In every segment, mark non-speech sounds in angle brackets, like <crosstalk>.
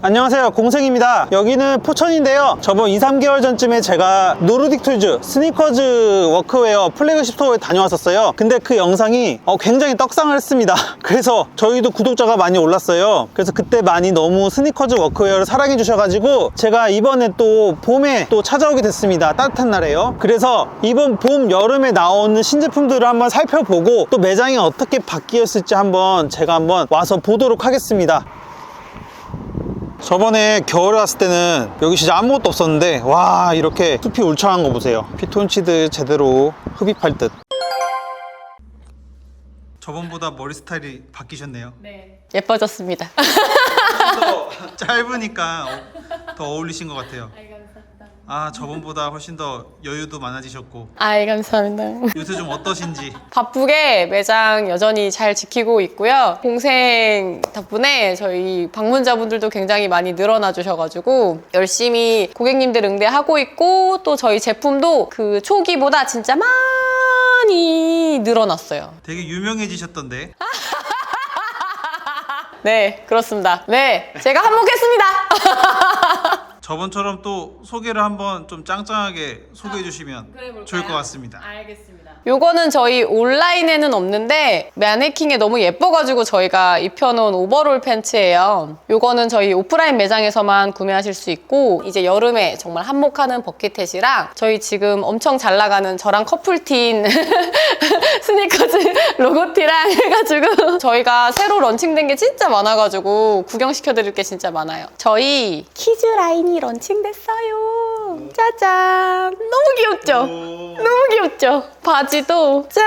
안녕하세요. 공생입니다. 여기는 포천인데요. 저번 2, 3개월 전쯤에 제가 노르딕 툴즈 스니커즈 워크웨어 플래그십 스토어에 다녀왔었어요. 근데 그 영상이 어, 굉장히 떡상을 했습니다. <laughs> 그래서 저희도 구독자가 많이 올랐어요. 그래서 그때 많이 너무 스니커즈 워크웨어를 사랑해 주셔가지고 제가 이번에 또 봄에 또 찾아오게 됐습니다. 따뜻한 날에요. 그래서 이번 봄 여름에 나오는 신제품들을 한번 살펴보고 또 매장이 어떻게 바뀌었을지 한번 제가 한번 와서 보도록 하겠습니다 저번에 겨울에 왔을 때는 여기 진짜 아무것도 없었는데 와 이렇게 숲이 울창한 거 보세요 피톤치드 제대로 흡입할 듯 저번보다 머리 스타일이 바뀌셨네요 네. 예뻐졌습니다. 더 <laughs> 짧으니까 어- 더 어울리신 것 같아요 아 저번보다 훨씬 더 여유도 많아지셨고 아이, 감사합니다. 요새 좀 어떠신지 <laughs> 바쁘게 매장 여전히 잘 지키고 있고요. 공생 덕분에 저희 방문자분들도 굉장히 많이 늘어나 주셔가지고 열심히 고객님들 응대하고 있고 또 저희 제품도 그 초기보다 진짜 많이 늘어났어요. 되게 유명해지셨던데 <laughs> 네, 그렇습니다. 네, 제가 한몫했습니다. <laughs> 저번처럼 또 소개를 한번 좀 짱짱하게 소개해 주시면 좋을 것 같습니다 알겠습니다. 요거는 저희 온라인에는 없는데 마네킹에 너무 예뻐가지고 저희가 입혀놓은 오버롤 팬츠예요. 요거는 저희 오프라인 매장에서만 구매하실 수 있고 이제 여름에 정말 한몫하는 버킷햇이랑 저희 지금 엄청 잘 나가는 저랑 커플티인 <laughs> 스니커즈 로고티랑 해가지고 저희가 새로 런칭된 게 진짜 많아가지고 구경시켜드릴 게 진짜 많아요. 저희 키즈 라인이 런칭됐어요. 짜잔. 너무 귀엽죠? 너무 귀엽죠? 바지도 짠!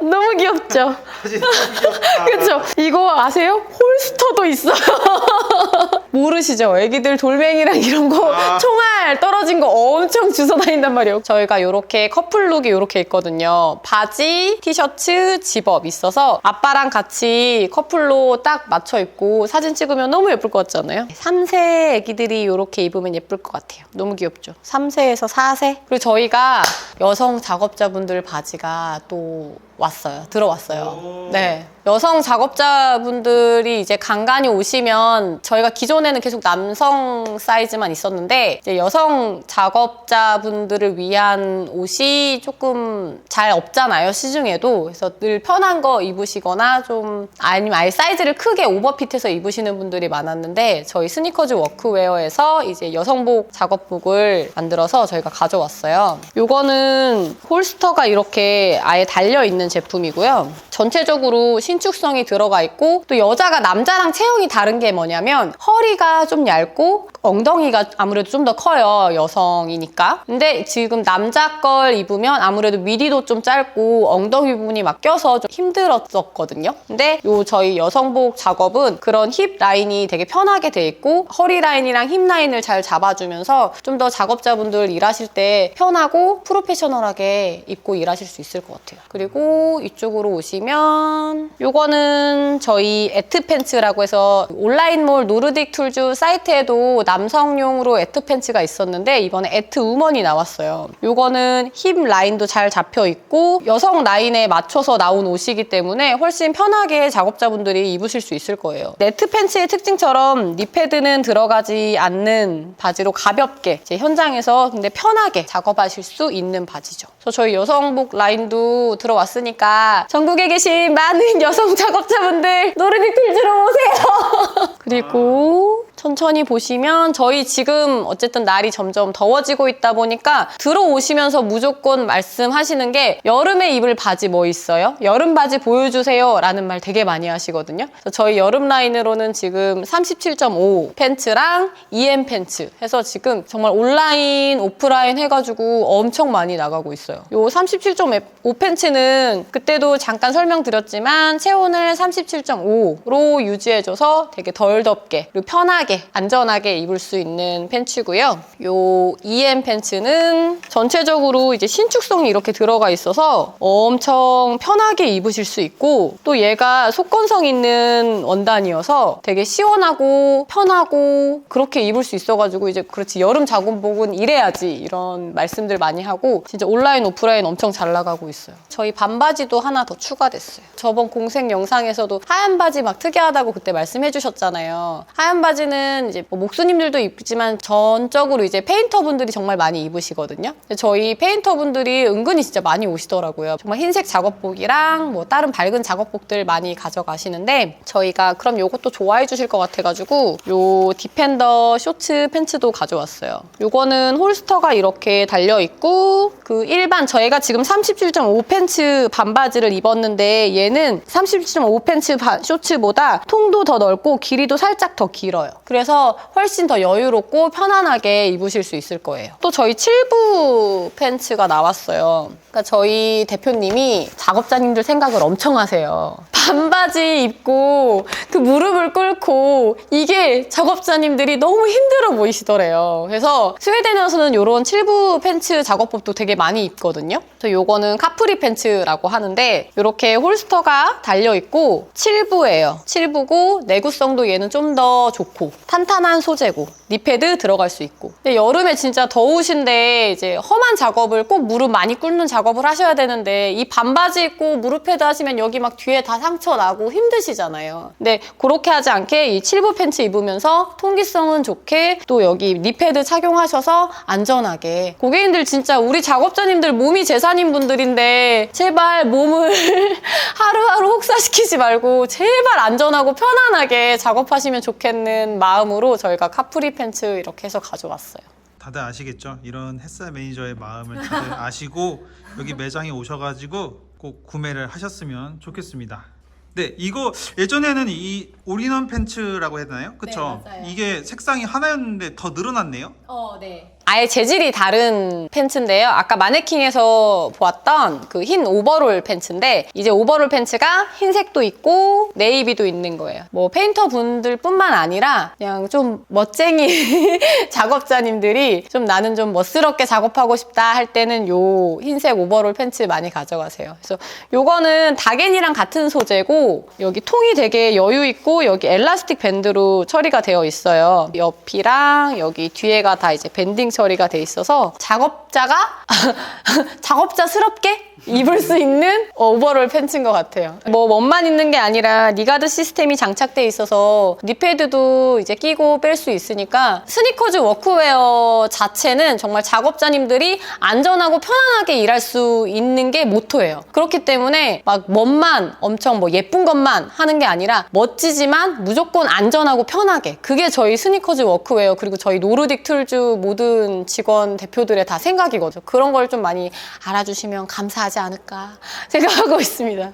너무 귀엽죠? <laughs> 그쵸? 이거 아세요? 홀스터도 있어요. <laughs> 모르시죠? 애기들 돌멩이랑 이런 거 아. 총알 떨어진 거 엄청 주워 다닌단 말이에요. 저희가 이렇게 커플룩이 이렇게 있거든요. 바지, 티셔츠, 집업 있어서 아빠랑 같이 커플로 딱 맞춰 입고 사진 찍으면 너무 예쁠 것 같지 않아요? 3세 애기들이 이렇게 입으면 예쁠 것 같아요. 너무 귀엽죠? 3세에서 4세? 그리고 저희가 여성 작업자분들 바지가 또 왔어요. 들어왔어요. 네. 여성 작업자분들이 이제 간간히 오시면 저희가 기존에는 계속 남성 사이즈만 있었는데 이제 여성 작업자분들을 위한 옷이 조금 잘 없잖아요. 시중에도. 그래서 늘 편한 거 입으시거나 좀 아니면 아예 사이즈를 크게 오버핏해서 입으시는 분들이 많았는데 저희 스니커즈 워크웨어에서 이제 여성복 작업복을 만들어서 저희가 가져왔어요. 요거는 홀스터가 이렇게 아예 달려 있는 제품이고요. 전체적으로 신축성이 들어가 있고 또 여자가 남자랑 체형이 다른 게 뭐냐면 허리가 좀 얇고 엉덩이가 아무래도 좀 더 커요. 여성이니까. 근데 지금 남자 걸 입으면 아무래도 미디도 좀 짧고 엉덩이 부분이 막 껴서 좀 힘들었었거든요. 근데 요 저희 여성복 작업은 그런 힙 라인이 되게 편하게 돼 있고 허리 라인이랑 힙 라인을 잘 잡아주면서 좀 더 작업자분들 일하실 때 편하고 프로페셔널하게 입고 일하실 수 있을 것 같아요. 그리고 이쪽으로 오시면 요거는 저희 에트 팬츠라고 해서 온라인몰 노르딕 툴즈 사이트에도 남성용으로 에트 팬츠가 있었는데 이번에 에트 우먼이 나왔어요. 요거는 힙 라인도 잘 잡혀 있고 여성 라인에 맞춰서 나온 옷이기 때문에 훨씬 편하게 작업자분들이 입으실 수 있을 거예요. 네트 팬츠의 특징처럼 니패드는 들어가지 않는 바지로 가볍게 현장에서 근데 편하게 작업하실 수 있는 바지죠. 저희 여성복 라인도 들어왔으니 까 전국에 계신 많은 <laughs> 여성 작업자분들 노르딕 툴즈로 오세요. 그리고 천천히 보시면 저희 지금 어쨌든 날이 점점 더워지고 있다 보니까 들어오시면서 무조건 말씀하시는 게 여름에 입을 바지 뭐 있어요? 여름 바지 보여주세요 라는 말 되게 많이 하시거든요. 저희 여름 라인으로는 지금 37.5 팬츠랑 EM 팬츠 해서 지금 정말 온라인, 오프라인 해가지고 엄청 많이 나가고 있어요. 요 37.5 팬츠는 그때도 잠깐 설명드렸지만 체온을 37.5로 유지해줘서 되게 덜 덥게 그리고 편하게 안전하게 입을 수 있는 팬츠고요. 요 EM 팬츠는 전체적으로 이제 신축성이 이렇게 들어가 있어서 엄청 편하게 입으실 수 있고 또 얘가 속건성 있는 원단이어서 되게 시원하고 편하고 그렇게 입을 수 있어가지고 이제 그렇지 여름 작업복은 이래야지 이런 말씀들 많이 하고 진짜 온라인 오프라인 엄청 잘 나가고 있어요. 저희 반 바지도 하나 더 추가됐어요. 저번 공생 영상에서도 하얀 바지 막 특이하다고 그때 말씀해 주셨잖아요. 하얀 바지는 이제 뭐 목수님들도 입지만 전적으로 이제 페인터분들이 정말 많이 입으시거든요. 저희 페인터분들이 은근히 진짜 많이 오시더라고요. 정말 흰색 작업복이랑 뭐 다른 밝은 작업복들 많이 가져가시는데 저희가 그럼 요것도 좋아해 주실 것 같아가지고 요 디펜더 쇼츠 팬츠도 가져왔어요. 요거는 홀스터가 이렇게 달려 있고 그 일반 저희가 지금 37.5 팬츠 반바지를 입었는데 얘는 37.5 팬츠 바- 쇼츠보다 통도 더 넓고 길이도 살짝 더 길어요. 그래서 훨씬 더 여유롭고 편안하게 입으실 수 있을 거예요. 또 저희 7부 팬츠가 나왔어요. 그러니까 저희 대표님이 작업자님들 생각을 엄청 하세요. 반바지 입고 그 무릎을 꿇고 이게 작업자님들이 너무 힘들어 보이시더래요. 그래서 스웨덴에서는 이런 7부 팬츠 작업법도 되게 많이 입거든요. 저 요거는 카프리 팬츠라고 하는데 이렇게 홀스터가 달려 있고 7부예요. 7부고 내구성도 얘는 좀 더 좋고 탄탄한 소재고 니패드 들어갈 수 있고. 근데 여름에 진짜 더우신데 이제 험한 작업을 꼭 무릎 많이 꿇는 작업을 하셔야 되는데 이 반바지 입고 무릎 패드 하시면 여기 막 뒤에 다 상처 나고 힘드시잖아요. 근데 그렇게 하지 않게 이 7부 팬츠 입으면서 통기성은 좋게 또 여기 니패드 착용하셔서 안전하게 고객님들 진짜 우리 작업자님들 몸이 재산인 분들인데 제발 몸을 <laughs> 하루하루 혹사시키지 말고 제발 안전하고 편안하게 작업하시면 좋겠는 마음으로 저희가 카프리 팬츠 이렇게 해서 가져왔어요. 다들 아시겠죠? 이런 햇살 매니저의 마음을 다들 아시고 여기 매장에 오셔가지고 꼭 구매를 하셨으면 좋겠습니다. 네, 이거 예전에는 이 올인원 팬츠라고 해야 되나요? 그쵸? 네, 맞아요. 이게 색상이 하나였는데 더 늘어났네요. 어, 네. 아예 재질이 다른 팬츠인데요. 아까 마네킹에서 보았던 그 흰 오버롤 팬츠인데 이제 오버롤 팬츠가 흰색도 있고 네이비도 있는 거예요. 뭐 페인터 분들뿐만 아니라 그냥 좀 멋쟁이 <laughs> 작업자님들이 좀 나는 좀 멋스럽게 작업하고 싶다 할 때는 요 흰색 오버롤 팬츠 많이 가져가세요. 그래서 요거는 다겐이랑 같은 소재고 여기 통이 되게 여유 있고 여기 엘라스틱 밴드로 처리가 되어 있어요. 옆이랑 여기 뒤에가 다 이제 밴딩 처리가 돼 있어서 작업자가 <laughs> 작업자스럽게 입을 수 있는 오버롤 팬츠인 것 같아요. 뭐 멋만 있는 게 아니라 니가드 시스템이 장착돼 있어서 니패드도 이제 끼고 뺄 수 있으니까 스니커즈 워크웨어 자체는 정말 작업자님들이 안전하고 편안하게 일할 수 있는 게 모토예요. 그렇기 때문에 막 멋만 엄청 뭐 예쁜 것만 하는 게 아니라 멋지지만 무조건 안전하고 편하게 그게 저희 스니커즈 워크웨어 그리고 저희 노르딕 툴즈 모든 직원 대표들의 다 생각이거든요. 그런 걸 좀 많이 알아주시면 감사하지 않을까 생각하고 <laughs> 있습니다.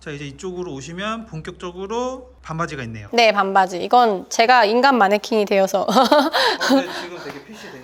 자, 이제 이쪽으로 오시면 본격적으로 반바지가 있네요. 네, 반바지. 이건 제가 인간 마네킹이 되어서 어, 근데 지금 되게 핏이 된- 되게.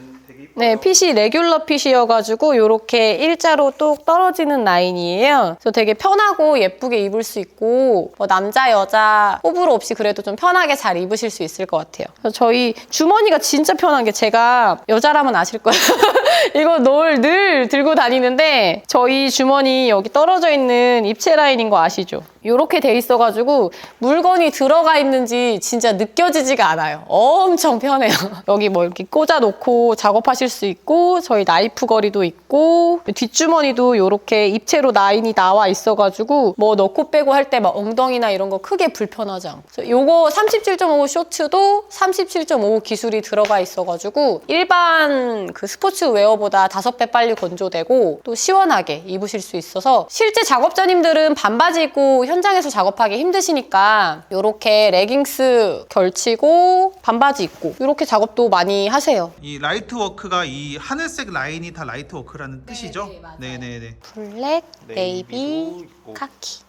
네, 핏이 레귤러 핏이어가지고 이렇게 일자로 뚝 떨어지는 라인이에요. 그래서 되게 편하고 예쁘게 입을 수 있고 뭐 남자 여자 호불호 없이 그래도 좀 편하게 잘 입으실 수 있을 것 같아요. 저희 주머니가 진짜 편한 게 제가 여자라면 아실 거예요. <laughs> 이거 늘, 늘 들고 다니는데 저희 주머니 여기 떨어져 있는 입체 라인인 거 아시죠? 이렇게 돼 있어가지고 물건이 들어가 있는지 진짜 느껴지지가 않아요. 엄청 편해요. <laughs> 여기 뭐 이렇게 꽂아 놓고 작업하실 수 있고 저희 나이프 거리도 있고 뒷주머니도 이렇게 입체로 라인이 나와 있어가지고 뭐 넣고 빼고 할 때 막 엉덩이나 이런 거 크게 불편하지 않고 요거 37.5 쇼츠도 37.5 기술이 들어가 있어가지고 일반 그 스포츠 웨어보다 다섯 배 빨리 건조되고 또 시원하게 입으실 수 있어서 실제 작업자님들은 반바지 입고 현 장에서 작업하기 힘드시니까 이렇게 레깅스 걸치고 반바지 입고 이렇게 작업도 많이 하세요. 이 라이트 워크가 이 하늘색 라인이 다 라이트 워크라는 뜻이죠? 네, 맞아요. 네, 네, 네. 블랙, 네이비, 있고. 카키.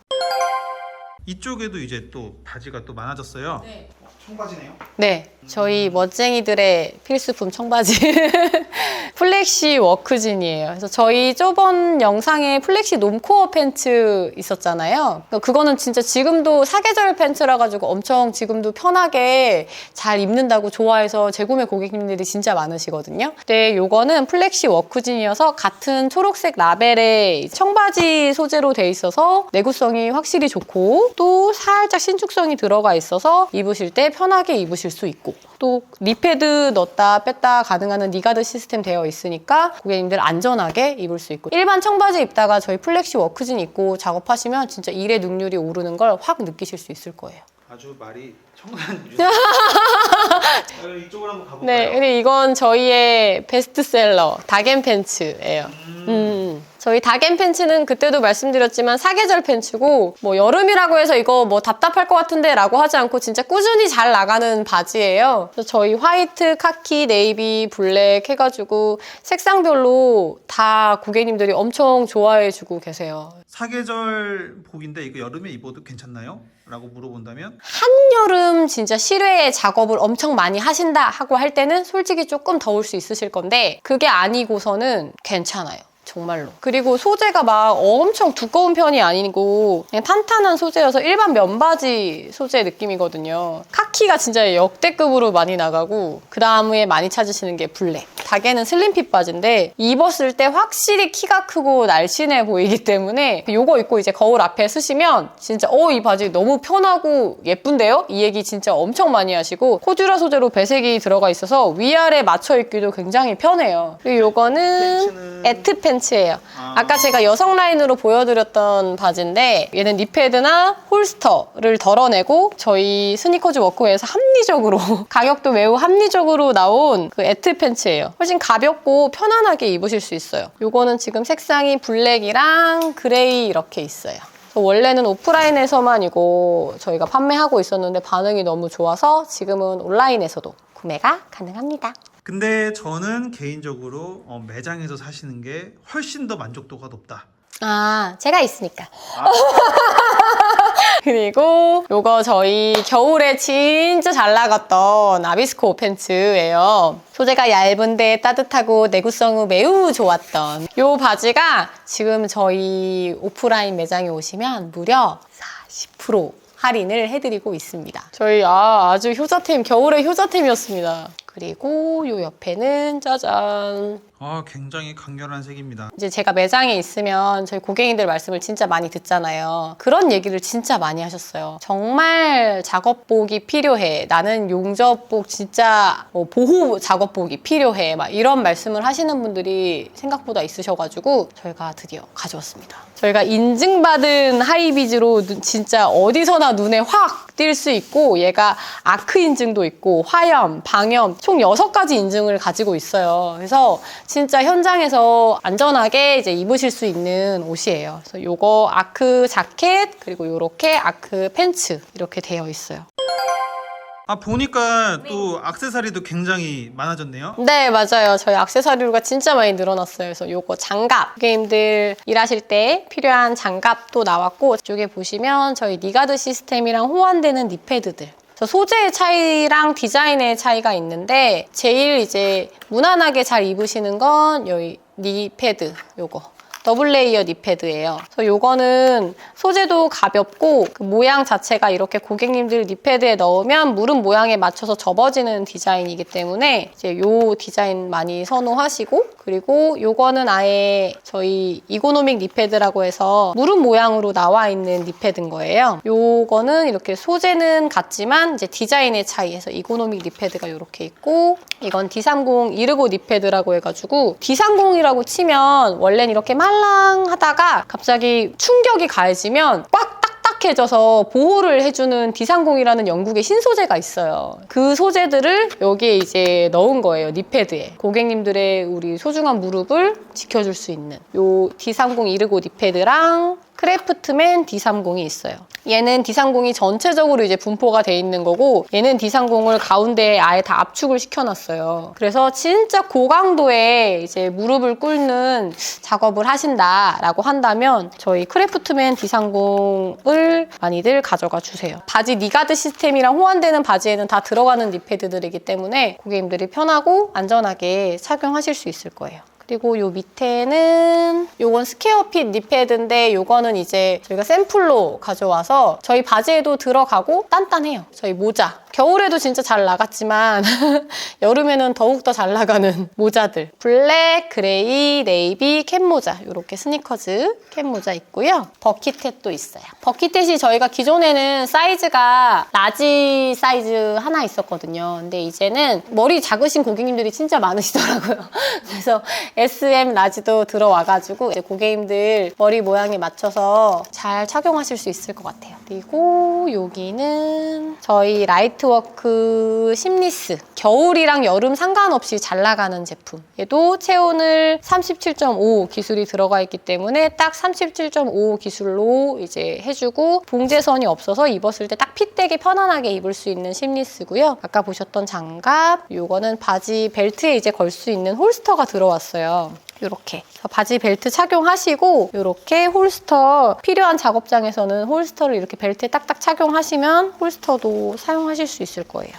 이쪽에도 이제 또 바지가 또 많아졌어요. 청바지네요. 네, 저희 멋쟁이들의 필수품 청바지 <laughs> 플렉시 워크진이에요. 그래서 저희 저번 영상에 플렉시 놈코어 팬츠 있었잖아요. 그러니까 그거는 진짜 지금도 사계절 팬츠라 가지고 엄청 지금도 편하게 잘 입는다고 좋아해서 재구매 고객님들이 진짜 많으시거든요. 근데 요거는 플렉시 워크진이어서 같은 초록색 라벨의 청바지 소재로 돼 있어서 내구성이 확실히 좋고 또 살짝 신축성이 들어가 있어서 입으실 때 편하게 입으실 수 있고 또 리패드 넣었다 뺐다 가능한 니가드 시스템 되어 있으니까 고객님들 안전하게 입을 수 있고 일반 청바지 입다가 저희 플렉시 워크진 입고 작업하시면 진짜 일의 능률이 오르는 걸 확 느끼실 수 있을 거예요. 아주 말이 청산. 아, <laughs> 이쪽으로 한번 가볼까요? 네, 근데 이건 저희의 베스트셀러 다겐 팬츠예요. 음. 저희 다겐 팬츠는 그때도 말씀드렸지만 사계절 팬츠고 뭐 여름이라고 해서 이거 뭐 답답할 것 같은데 라고 하지 않고 진짜 꾸준히 잘 나가는 바지예요. 그래서 저희 화이트, 카키, 네이비, 블랙 해가지고 색상별로 다 고객님들이 엄청 좋아해주고 계세요. 사계절 복인데 이거 여름에 입어도 괜찮나요? 라고 물어본다면 한여름 진짜 실외 작업을 엄청 많이 하신다 하고 할 때는 솔직히 조금 더울 수 있으실 건데 그게 아니고서는 괜찮아요. 정말로. 그리고 소재가 막 엄청 두꺼운 편이 아니고 그냥 탄탄한 소재여서 일반 면바지 소재 느낌이거든요. 카키가 진짜 역대급으로 많이 나가고 그 다음에 많이 찾으시는 게 블랙. 닭에는 슬림핏 바지인데 입었을 때 확실히 키가 크고 날씬해 보이기 때문에 요거 입고 이제 거울 앞에 쓰시면 진짜 어 이 바지 너무 편하고 예쁜데요? 이 얘기 진짜 엄청 많이 하시고 코듀라 소재로 배색이 들어가 있어서 위아래 맞춰 입기도 굉장히 편해요. 그리고 요거는 팬츠는- 에트 팬츠 예요. 아. 아까 제가 여성 라인으로 보여드렸던 바지인데 얘는 니패드나 홀스터를 덜어내고 저희 스니커즈 워크웨어에서 합리적으로 <laughs> 가격도 매우 합리적으로 나온 그 에트 팬츠예요. 훨씬 가볍고 편안하게 입으실 수 있어요. 요거는 지금 색상이 블랙이랑 그레이 이렇게 있어요. 원래는 오프라인에서만 이거 저희가 판매하고 있었는데 반응이 너무 좋아서 지금은 온라인에서도 구매가 가능합니다. 근데 저는 개인적으로 어, 매장에서 사시는 게 훨씬 더 만족도가 높다. 아, 제가 있으니까. <laughs> 그리고 요거 저희 겨울에 진짜 잘 나갔던 아비스코 팬츠예요. 소재가 얇은데 따뜻하고 내구성이 매우 좋았던 요 바지가 지금 저희 오프라인 매장에 오시면 무려 40% 할인을 해드리고 있습니다. 저희 아, 아주 효자템, 겨울의 효자템이었습니다. 그리고 요 옆에는 짜잔 아, 굉장히 강렬한 색입니다. 이제 제가 매장에 있으면 저희 고객님들 말씀을 진짜 많이 듣잖아요. 그런 얘기를 진짜 많이 하셨어요. 정말 작업복이 필요해. 나는 용접복 진짜 뭐 보호 작업복이 필요해. 막 이런 말씀을 하시는 분들이 생각보다 있으셔가지고 저희가 드디어 가져왔습니다. 저희가 인증받은 하이비즈로 눈- 진짜 어디서나 눈에 확 띌 수 있고 얘가 아크 인증도 있고 화염, 방염 총 6가지 인증을 가지고 있어요. 그래서 진짜 현장에서 안전하게 이제 입으실 수 있는 옷이에요. 그래서 요거 아크 자켓 그리고 요렇게 아크 팬츠 이렇게 되어 있어요. 아, 보니까 또 액세서리도 굉장히 많아졌네요. 네, 맞아요. 저희 액세서리가 진짜 많이 늘어났어요. 그래서 요거 장갑. 게임들 일하실 때 필요한 장갑도 나왔고, 이쪽에 보시면 저희 니가드 시스템이랑 호환되는 니패드들. 소재의 차이랑 디자인의 차이가 있는데, 제일 이제 무난하게 잘 입으시는 건 여기 니패드, 요거. 더블 레이어 니패드예요. 그래서 요거는 소재도 가볍고 그 모양 자체가 이렇게 고객님들 니패드에 넣으면 무릎 모양에 맞춰서 접어지는 디자인이기 때문에 이제 요 디자인 많이 선호하시고 그리고 요거는 아예 저희 이고노믹 니패드라고 해서 무릎 모양으로 나와 있는 니패드인 거예요. 요거는 이렇게 소재는 같지만 이제 디자인의 차이에서 이고노믹 니패드가 이렇게 있고 이건 D30 이르고 니패드라고 해가지고 D30이라고 치면 원래는 이렇게 말랑하다가 갑자기 충격이 가해지면 꽉 딱딱해져서 보호를 해주는 D30이라는 영국의 신소재가 있어요. 그 소재들을 여기에 이제 넣은 거예요. 니패드에. 고객님들의 우리 소중한 무릎을 지켜줄 수 있는 요 D30 이르고 니패드랑 크래프트맨 D30이 있어요. 얘는 D30이 전체적으로 이제 분포가 돼 있는 거고 얘는 D30을 가운데에 아예 다 압축을 시켜놨어요. 그래서 진짜 고강도의 이제 무릎을 꿇는 작업을 하신다라고 한다면 저희 크래프트맨 D30을 많이들 가져가 주세요. 바지 니가드 시스템이랑 호환되는 바지에는 다 들어가는 니패드들이기 때문에 고객님들이 편하고 안전하게 착용하실 수 있을 거예요. 그리고 요 밑에는 요건 스퀘어핏 니패드인데 요거는 이제 저희가 샘플로 가져와서 저희 바지에도 들어가고 단단해요. 저희 모자. 겨울에도 진짜 잘 나갔지만 <laughs> 여름에는 더욱더 잘 나가는 모자들. 블랙, 그레이, 네이비, 캡 모자. 요렇게 스니커즈 캡 모자 있고요. 버킷햇도 있어요. 버킷햇이 저희가 기존에는 사이즈가 라지 사이즈 하나 있었거든요. 근데 이제는 머리 작으신 고객님들이 진짜 많으시더라고요. <laughs> 그래서 SM 라지도 들어와가지고 이제 고객님들 머리 모양에 맞춰서 잘 착용하실 수 있을 것 같아요. 그리고 여기는 저희 라이트 워크 심리스 겨울이랑 여름 상관없이 잘 나가는 제품. 얘도 체온을 37.5 기술이 들어가 있기 때문에 딱 37.5 기술로 이제 해주고 봉제선이 없어서 입었을 때 딱 핏되게 편안하게 입을 수 있는 심리스고요. 아까 보셨던 장갑, 요거는 바지 벨트에 이제 걸 수 있는 홀스터가 들어왔어요. 이렇게 바지 벨트 착용하시고 이렇게 홀스터 필요한 작업장에서는 홀스터를 이렇게 벨트에 딱딱 착용하시면 홀스터도 사용하실 수 있을 거예요.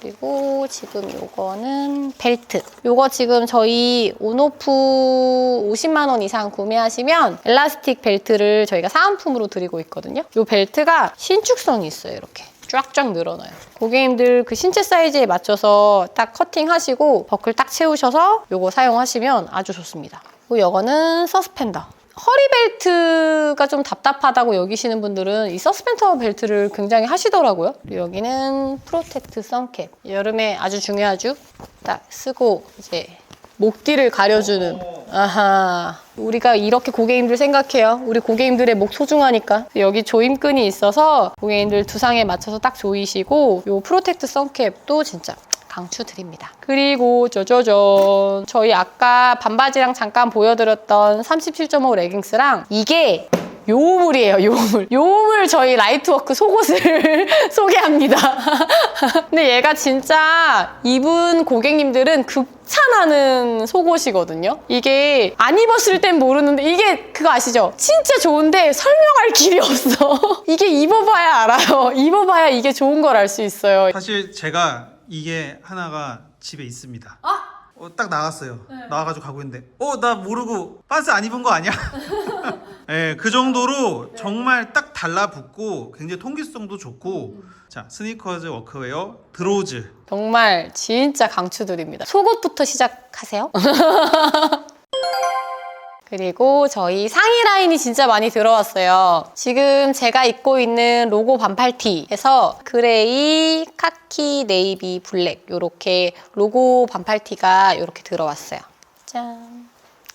그리고 지금 요거는 벨트. 요거 지금 저희 온오프 50만 원 이상 구매하시면 엘라스틱 벨트를 저희가 사은품으로 드리고 있거든요. 요 벨트가 신축성이 있어요. 이렇게. 쫙쫙 늘어나요. 고객님들 그 신체 사이즈에 맞춰서 딱 커팅하시고 버클 딱 채우셔서 요거 사용하시면 아주 좋습니다. 그리고 요거는 서스펜더. 허리 벨트가 좀 답답하다고 여기시는 분들은 이 서스펜더 벨트를 굉장히 하시더라고요. 그리고 여기는 프로텍트 선캡. 여름에 아주 중요하죠. 딱 쓰고 이제 목 뒤를 가려주는. 아하. 우리가 이렇게 고객님들 생각해요. 우리 고객님들의 목 소중하니까. 여기 조임끈이 있어서 고객님들 두상에 맞춰서 딱 조이시고 요 프로텍트 선캡도 진짜 강추드립니다. 그리고 짜자잔 저희 아까 반바지랑 잠깐 보여드렸던 37.5 레깅스랑 이게 요물이에요, 요물. 요물 저희 라이트워크 속옷을 <laughs> 소개합니다. 근데 얘가 진짜 입은 고객님들은 극찬하는 속옷이거든요. 이게 안 입었을 땐 모르는데 이게 그거 아시죠? 진짜 좋은데 설명할 길이 없어. <laughs> 이게 입어봐야 알아요. 입어봐야 이게 좋은 걸 알 수 있어요. 사실 제가 이게 하나가 집에 있습니다. 어, 딱 나갔어요. 나와가지고 가고 있는데, 어, 나 모르고 반스 안 입은 거 아니야? <laughs> 예, 그 정도로 정말 딱 달라붙고 굉장히 통기성도 좋고, 자, 스니커즈 워크웨어 드로즈. 정말 진짜 강추드립니다. 속옷부터 시작하세요. <laughs> 그리고 저희 상의 라인이 진짜 많이 들어왔어요. 지금 제가 입고 있는 로고 반팔티에서 그레이, 카키, 네이비, 블랙 이렇게 로고 반팔티가 이렇게 들어왔어요. 짠.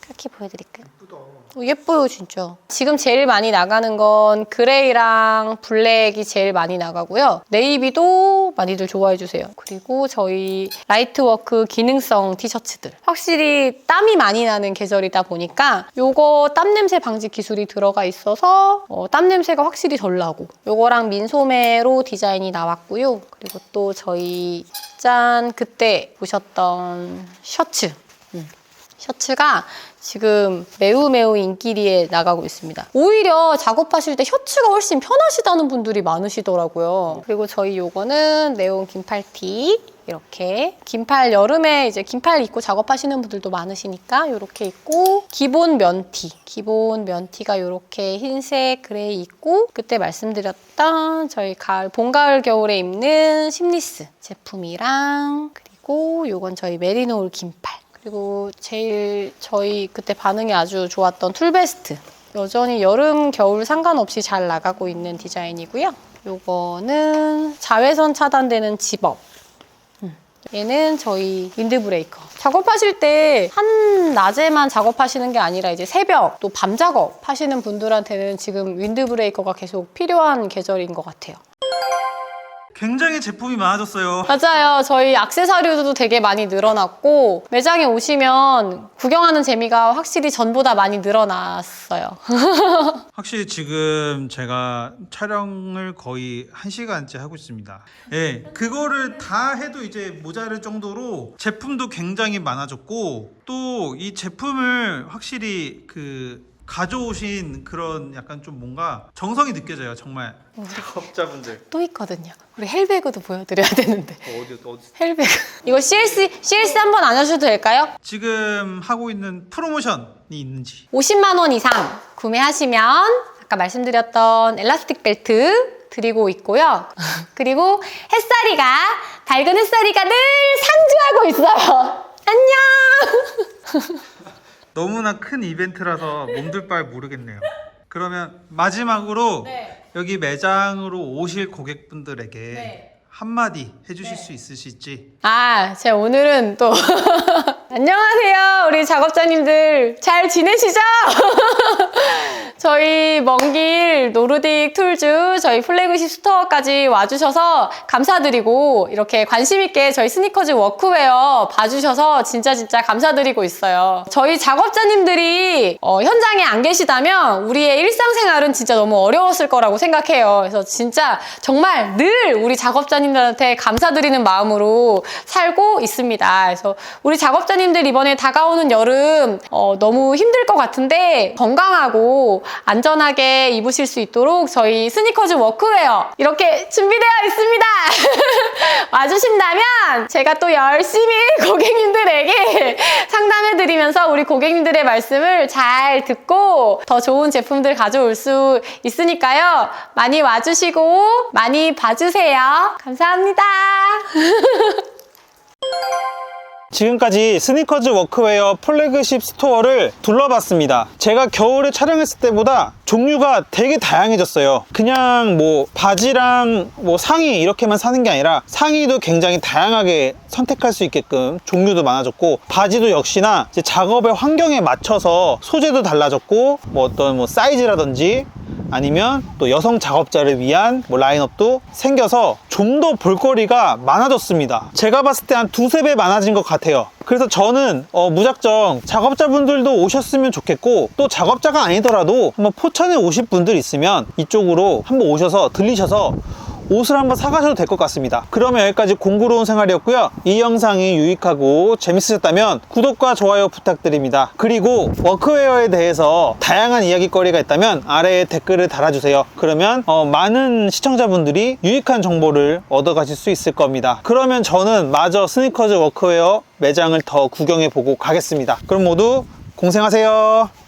카키 보여드릴까요? 어, 예뻐요 진짜. 지금 제일 많이 나가는 건 그레이랑 블랙이 제일 많이 나가고요. 네이비도 많이들 좋아해 주세요. 그리고 저희 라이트워크 기능성 티셔츠들. 확실히 땀이 많이 나는 계절이다 보니까 요거 땀 냄새 방지 기술이 들어가 있어서 어, 땀 냄새가 확실히 덜 나고. 요거랑 민소매로 디자인이 나왔고요. 그리고 또 저희 짠 그때 보셨던 셔츠 셔츠가 지금 매우 매우 인기리에 나가고 있습니다. 오히려 작업하실 때 셔츠가 훨씬 편하시다는 분들이 많으시더라고요. 그리고 저희 요거는 네온 긴팔티 이렇게 긴팔 여름에 이제 긴팔 입고 작업하시는 분들도 많으시니까 이렇게 입고 기본 면티 기본 면티가 이렇게 흰색 그레이 있고 그때 말씀드렸던 저희 가을 봄 가을 겨울에 입는 심리스 제품이랑 그리고 요건 저희 메리노울 긴팔 그리고 제일 저희 그때 반응이 아주 좋았던 툴베스트. 여전히 여름, 겨울 상관없이 잘 나가고 있는 디자인이고요. 요거는 자외선 차단되는 집업. 음. 얘는 저희 윈드브레이커. 작업하실 때 한 낮에만 작업하시는 게 아니라 이제 새벽 또 밤 작업 하시는 분들한테는 지금 윈드브레이커가 계속 필요한 계절인 것 같아요. 굉장히 제품이 많아졌어요. 맞아요. 저희 액세서리도 되게 많이 늘어났고 매장에 오시면 구경하는 재미가 확실히 전보다 많이 늘어났어요. <laughs> 확실히 지금 제가 촬영을 거의 한시간째 하고 있습니다. 예, 그거를 다 해도 이제 모자랄 정도로 제품도 굉장히 많아졌고 또 이 제품을 확실히 그 가져오신 그런 약간 좀 뭔가 정성이 느껴져요, 정말. 작업자분들. 또 있거든요. 우리 헬베그도 보여드려야 되는데. 어디 어디 헬베그. 이거 CLC, CLC 한 번 안 하셔도 될까요? 지금 하고 있는 프로모션이 있는지 50만 원 이상 구매하시면 아까 말씀드렸던 엘라스틱 벨트 드리고 있고요. <laughs> 그리고 햇살이가 밝은 햇살이가 늘 상주하고 있어요. <laughs> 안녕. <laughs> 너무나 큰 이벤트라서 몸둘 바를 모르겠네요. 그러면 마지막으로 네. 여기 매장으로 오실 고객분들에게 네. 한마디 해주실 수 있으실지 아, 제가 오늘은 또 <laughs> 안녕하세요, 우리 작업자님들 잘 지내시죠? <laughs> 저희 먼 길 노르딕 툴즈 저희 플래그십 스토어까지 와주셔서 감사드리고 이렇게 관심 있게 저희 스니커즈 워크웨어 봐주셔서 진짜 진짜 감사드리고 있어요. 저희 작업자님들이 어, 현장에 안 계시다면 우리의 일상생활은 진짜 너무 어려웠을 거라고 생각해요. 그래서 진짜 정말 늘 우리 작업자님들한테 감사드리는 마음으로 살고 있습니다. 그래서 우리 작업자님들 이번에 다가오는 여름 어, 너무 힘들 것 같은데 건강하고 안전하게 입으실 수 있도록 저희 스니커즈 워크웨어 이렇게 준비되어 있습니다. <laughs> 와주신다면 제가 또 열심히 <laughs> 고객님들에게 상담해드리면서 우리 고객님들의 말씀을 잘 듣고 더 좋은 제품들 가져올 수 있으니까요. 많이 와주시고 많이 봐주세요. 감사합니다. <laughs> 지금까지 스니커즈 워크웨어 플래그십 스토어를 둘러봤습니다. 제가 겨울에 촬영했을 때보다 종류가 되게 다양해졌어요. 그냥 뭐 바지랑 뭐 상의 이렇게만 사는 게 아니라 상의도 굉장히 다양하게 선택할 수 있게끔 종류도 많아졌고 바지도 역시나 작업의 환경에 맞춰서 소재도 달라졌고 뭐 어떤 뭐 사이즈라든지 아니면 또 여성 작업자를 위한 뭐 라인업도 생겨서 좀 더 볼거리가 많아졌습니다. 제가 봤을 때 한 두세 배 많아진 것 같아요. 그래서 저는 어, 무작정 작업자분들도 오셨으면 좋겠고 또 작업자가 아니더라도 한번 포천에 오실 분들 있으면 이쪽으로 한번 오셔서 들리셔서 옷을 한번 사가셔도 될 것 같습니다. 그러면 여기까지 공부로운 생활이었고요. 이 영상이 유익하고 재밌으셨다면 구독과 좋아요 부탁드립니다. 그리고 워크웨어에 대해서 다양한 이야기거리가 있다면 아래에 댓글을 달아주세요. 그러면 어, 많은 시청자분들이 유익한 정보를 얻어가실 수 있을 겁니다. 그러면 저는 마저 스니커즈 워크웨어 매장을 더 구경해 보고 가겠습니다. 그럼 모두 공생하세요.